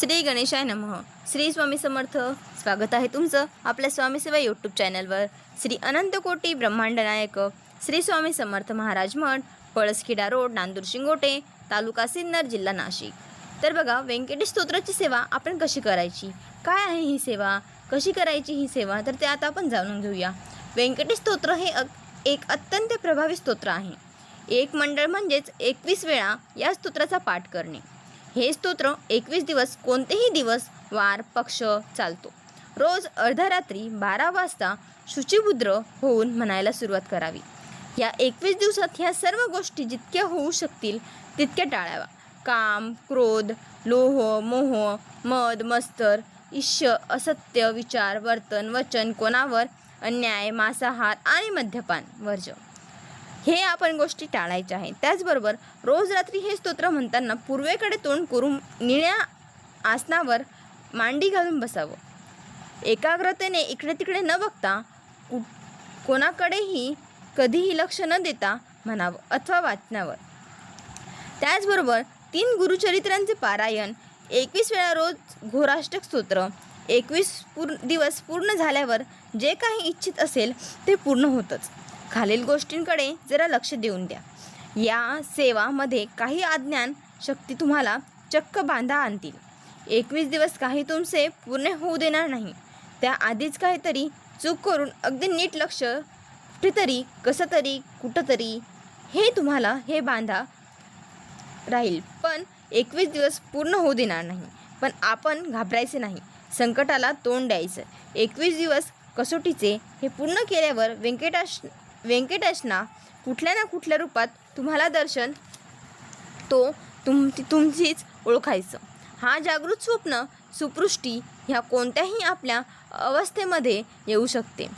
श्री गणेशाय नमः. श्री स्वामी समर्थ स्वागत आहे तुमचं आपल्या स्वामी सेवा यूट्यूब चॅनलवर श्री अनंतकोटी ब्रह्मांड नायक श्री स्वामी समर्थ महाराज मठ पळसखिडा रोड नांदूर शिंगोटे तालुका सिन्नर जिल्हा नाशिक. तर बघा व्यंकटेश स्तोत्राची सेवा आपण कशी करायची? काय आहे ही सेवा? कशी करायची ही सेवा? तर ते आता आपण जाणून घेऊया. व्यंकटेश स्तोत्र हे अ- एक अत्यंत प्रभावी स्तोत्र आहे. एक मंडळ म्हणजेच एकवीस वेळा या स्तोत्राचा पाठ करणे. हे स्तोत्र एकवीस दिवस कोणतेही दिवस वार पक्ष चालतो. रोज अर्धरात्री रात्री बारा वाजता शुचिबुद्र होऊन म्हणायला सुरुवात करावी. या एकवीस दिवसात ह्या सर्व गोष्टी जितक्या होऊ शकतील तितक्या टाळाव्या. काम क्रोध लोह मोह मद मस्तर ईश्य असत्य विचार वर्तन वचन कोणावर अन्याय मांसाहार आणि मद्यपान वर्ज हे आपण गोष्टी टाळायच्या आहेत. त्याचबरोबर रोज रात्री हे स्तोत्र म्हणताना पूर्वेकडे तोंड करून निळ्या आसनावर मांडी घालून बसावं. एकाग्रतेने इकडे तिकडे न बघता कु कोणाकडेही कधीही लक्ष न देता म्हणावं अथवा वाचण्यावर त्याचबरोबर तीन गुरुचरित्रांचे पारायण एकवीस वेळा रोज घोराष्टक स्तोत्र एकवीस पूर्ण दिवस पूर्ण झाल्यावर जे काही इच्छित असेल ते पूर्ण होतंच. खालील गोष्टींकडे जरा लक्ष देऊन द्या. या सेवामध्ये काही अज्ञान शक्ती तुम्हाला चक्क बांधा आणतील. एकवीस दिवस काही तुमचे पूर्ण होऊ देणार नाही. त्याआधीच काहीतरी चूक करून अगदी नीट लक्ष कुठेतरी कसं तरी कुठंतरी हे तुम्हाला हे बांधा राहील. पण एकवीस दिवस पूर्ण होऊ देणार नाही. पण आपण घाबरायचे नाही. संकटाला तोंड द्यायचं. एकवीस दिवस कसोटीचे हे पूर्ण केल्यावर व्यंकटाश व्यंकटेशना कुठल्या ना कुठल्या रूपात तुम्हाला दर्शन तो तुम तुमचीच ओळखायचं. हा जागृत स्वप्न सुपृष्टी ह्या कोणत्याही आपल्या अवस्थेमध्ये येऊ शकते.